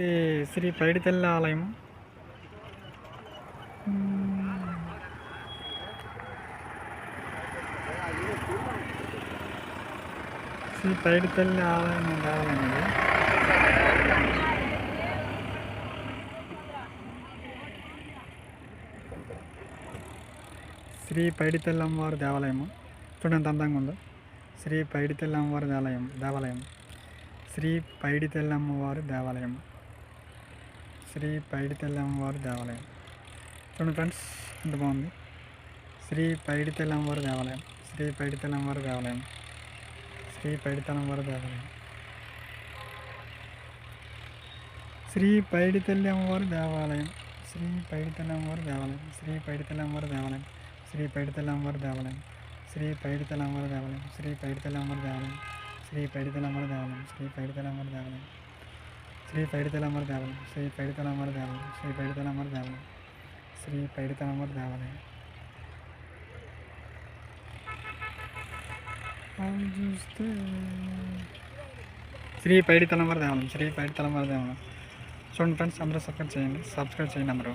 ఇది శ్రీ పైడితల్లి ఆలయం. శ్రీ పైడితల్లి ఆలయం దేవాలయం ఇది. శ్రీ పైడితల్లి అమ్మవారి దేవాలయము. చూడండి అందంగా ఉందో. శ్రీ పైడితల్లి అమ్మవారి దేవాలయం దేవాలయం. శ్రీ పైడితల్లి అమ్మవారి దేవాలయం. శ్రీ పైడితల్లి అమ్మవారి దేవాలయం చూడండి ఫ్రెండ్స్ ఎంత బాగుంది శ్రీ పైడితల్లి అమ్మవారి దేవాలయం శ్రీ పైడితల్లమ్మవారి దేవాలయం శ్రీ పైడితల్లమ్మవారి దేవాలయం శ్రీ పైడితల్లి అమ్మవారి దేవాలయం శ్రీ పైడితల్లి అమ్మవారి దేవాలయం శ్రీ పైడితల్లి అమ్మవారి దేవాలయం శ్రీ పైడితల్లి అమ్మవారి దేవాలయం శ్రీ పైడితల్లి అమ్మవారి దేవాలయం శ్రీ పైడితల్లి అమ్మవారి దేవాలయం శ్రీ పైడితల్లి అమ్మవారి దేవాలయం శ్రీ పైడితల్లి అమ్మవారి దేవాలయం శ్రీ పైడితల్లి దేవాలయం శ్రీ పైడితల్లి దేవాలయం శ్రీ పైడితల్లి దేవాలయం శ్రీ పైడితల్లి దేవాలయం. చూస్తే శ్రీ పైడి తలంబర దేవాలయం శ్రీ పైడి తలంబర దేవాలయం. చూడండి ఫ్రెండ్స్ అందరూ సబ్స్క్రైబ్ చేయండి సబ్స్క్రైబ్ చేయండి అందరూ.